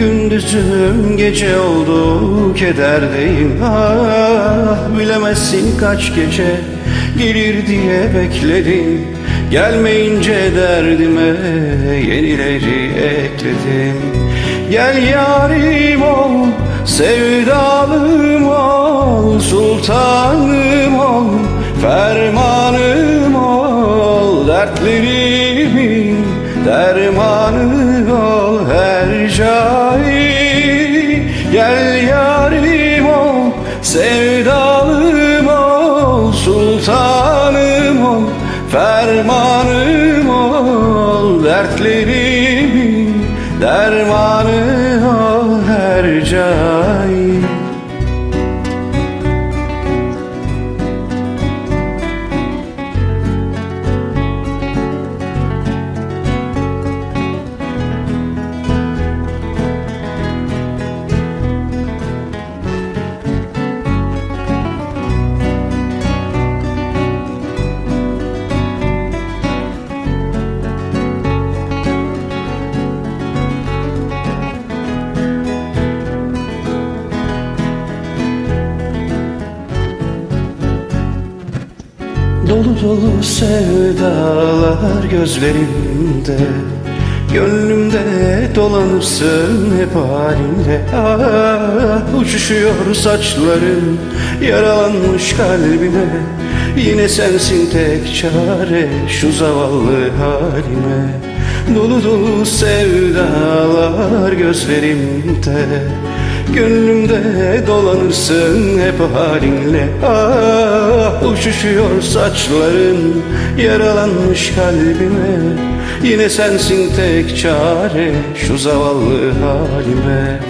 Gündüzüm gece oldu kederdeyim. Ah Bilemezsin kaç gece gelir diye bekledim. Gelmeyince derdime yenileri ekledim. Gel yarim ol, sevdalım ol Sultanım ol, fermanım ol. Dertlerimin dermanı ol her cahil sevdalım ol Sultanım ol, fermanım ol. Dertlerimin dermanı ol her cahil Dolu dolu sevdalar gözlerimde. Gönlümde dolanırsın hep halimle ah, Uçuşuyor saçların yaralanmış kalbime Yine sensin tek çare şu zavallı halime. Dolu dolu sevdalar gözlerimde Gönlümde dolanırsın hep halinle. Ah uçuşuyor saçların yaralanmış kalbime. Yine sensin tek çare şu zavallı halime.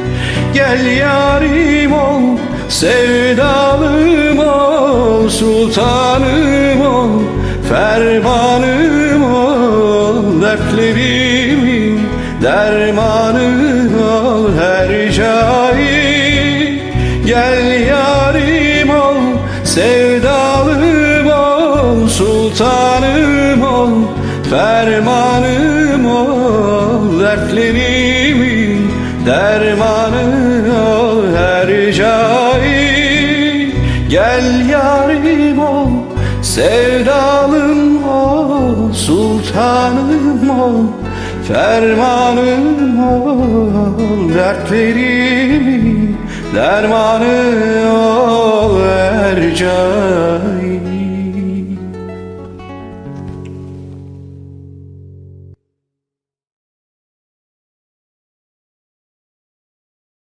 Gel yarim ol, sevdalım ol Sultanım ol, fermanım ol. Dertlerimin dermanı Sultanım ol, fermanım ol Dertlerimin dermanı ol her cahil. Gel yarim ol, sevdalım ol Sultanım ol, fermanım ol Dertlerimin dermanı ol her cahil